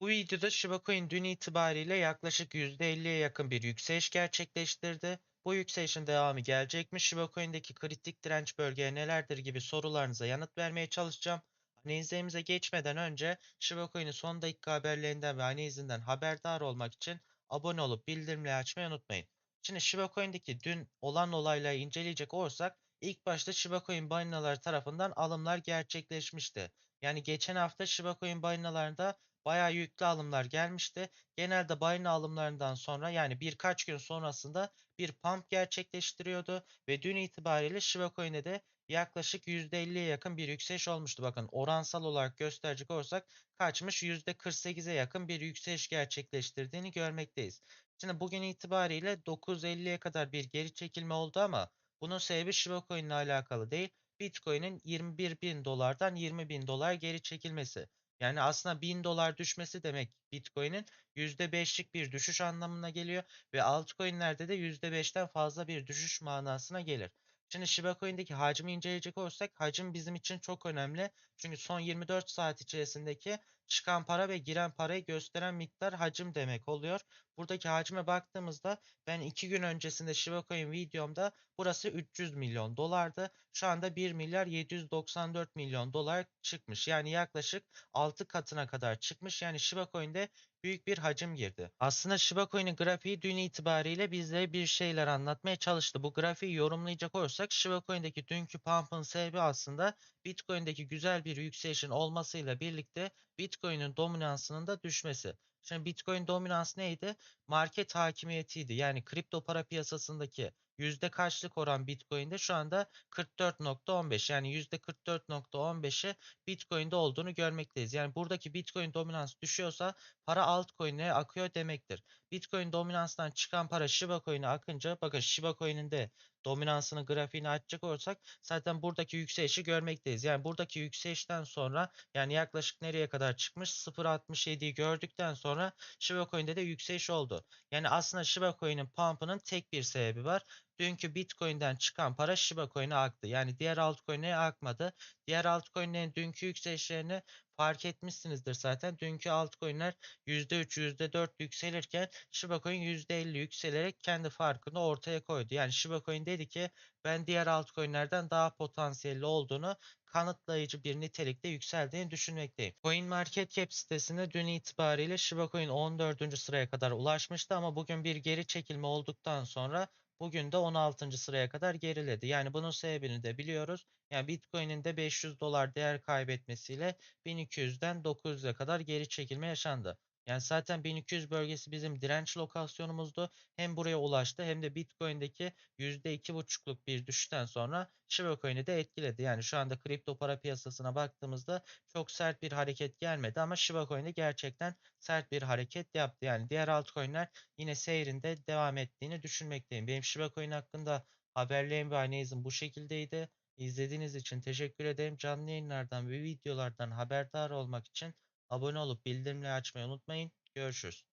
Bu videoda Shiba Coin dün itibariyle yaklaşık %50'ye yakın bir yükseliş gerçekleştirdi. Bu yükselişin devamı gelecek mi? Shiba Coin'deki kritik direnç bölgeleri nelerdir gibi sorularınıza yanıt vermeye çalışacağım. Analizlerimize geçmeden önce Shiba Coin'in son dakika haberlerinden ve analizinden haberdar olmak için abone olup bildirimleri açmayı unutmayın. Şimdi Shiba Coin'deki dün olan olayları inceleyecek olursak ilk başta Shiba Coin balinaları tarafından alımlar gerçekleşmişti. Yani geçen hafta Shiba Coin balinalarında bayağı yüklü alımlar gelmişti. Genelde balina alımlarından sonra yani birkaç gün sonrasında bir pump gerçekleştiriyordu ve dün itibariyle Shiba Coin'de de yaklaşık %50'ye yakın bir yükseliş olmuştu. Bakın oransal olarak gösterecek olursak kaçmış %48'e yakın bir yükseliş gerçekleştirdiğini görmekteyiz. Şimdi bugün itibariyle 9.50'ye kadar bir geri çekilme oldu ama bunun sebebi Shiba Coin ile alakalı değil. Bitcoin'in 21 bin dolardan 20 bin dolar geri çekilmesi. Yani aslında 1000 dolar düşmesi demek Bitcoin'in %5'lik bir düşüş anlamına geliyor ve altcoin'lerde de %5'ten fazla bir düşüş manasına gelir. Şimdi Shiba Coin'deki hacmi inceleyecek olursak hacim bizim için çok önemli. Çünkü son 24 saat içerisindeki çıkan para ve giren parayı gösteren miktar hacim demek oluyor. Buradaki hacme baktığımızda ben 2 gün öncesinde Shiba Coin videomda burası 300 milyon dolardı. Şu anda 1 milyar 794 milyon dolar çıkmış. Yani yaklaşık 6 katına kadar çıkmış. Yani Shiba Coin'de büyük bir hacim girdi. Aslında Shiba Coin'in grafiği dün itibariyle bizlere bir şeyler anlatmaya çalıştı. Bu grafiği yorumlayacak olursak Shiba Coin'deki dünkü pump'ın sebebi aslında Bitcoin'deki güzel bir yükselişin olmasıyla birlikte Bitcoin'in dominansının da düşmesi. Şimdi Bitcoin dominans neydi? Market hakimiyetiydi. Yani kripto para piyasasındaki yüzde kaçlık oran Bitcoin'de şu anda 44.15 yani yüzde 44.15'i Bitcoin'de olduğunu görmekteyiz. Yani buradaki Bitcoin dominans düşüyorsa para altcoin'e akıyor demektir. Bitcoin dominanstan çıkan para Shiba Coin'e akınca bakın Shiba Coin'in de dominansının grafiğini açacak olursak zaten buradaki yükselişi görmekteyiz. Yani buradaki yükselişten sonra yani yaklaşık nereye kadar çıkmış 0.67'yi gördükten sonra Shiba Coin'de de yükseliş oldu. Yani aslında Shiba Coin'in pump'ının tek bir sebebi var. Dünkü Bitcoin'den çıkan para Shiba Coin'e aktı. Yani diğer altcoin'e akmadı. Diğer altcoin'lerin dünkü yükselişlerini fark etmişsinizdir zaten. Dünkü altcoin'ler %3, %4 yükselirken Shiba Coin %50 yükselerek kendi farkını ortaya koydu. Yani Shiba Coin dedi ki ben diğer altcoin'lerden daha potansiyelli olduğunu kanıtlayıcı bir nitelikte yükseldiğini düşünmekteyim. Coin Market Cap sitesinde dün itibariyle Shiba Coin 14. sıraya kadar ulaşmıştı ama bugün bir geri çekilme olduktan sonra Bugün de 16. sıraya kadar geriledi. Yani bunun sebebini de biliyoruz. Yani Bitcoin'in de 500 dolar değer kaybetmesiyle 1200'den 900'e kadar geri çekilme yaşandı. Yani zaten 1200 bölgesi bizim direnç lokasyonumuzdu. Hem buraya ulaştı hem de Bitcoin'deki %2,5'luk bir düşüşten sonra Shiba Coin'i de etkiledi. Yani şu anda kripto para piyasasına baktığımızda çok sert bir hareket gelmedi ama Shiba Coin'de gerçekten sert bir hareket yaptı. Yani diğer altcoin'ler yine seyrinde devam ettiğini düşünmekteyim. Benim Shiba Coin hakkında haberlerim ve analizim bu şekildeydi. İzlediğiniz için teşekkür ederim. Canlı yayınlardan ve videolardan haberdar olmak için abone olup bildirimleri açmayı unutmayın. Görüşürüz.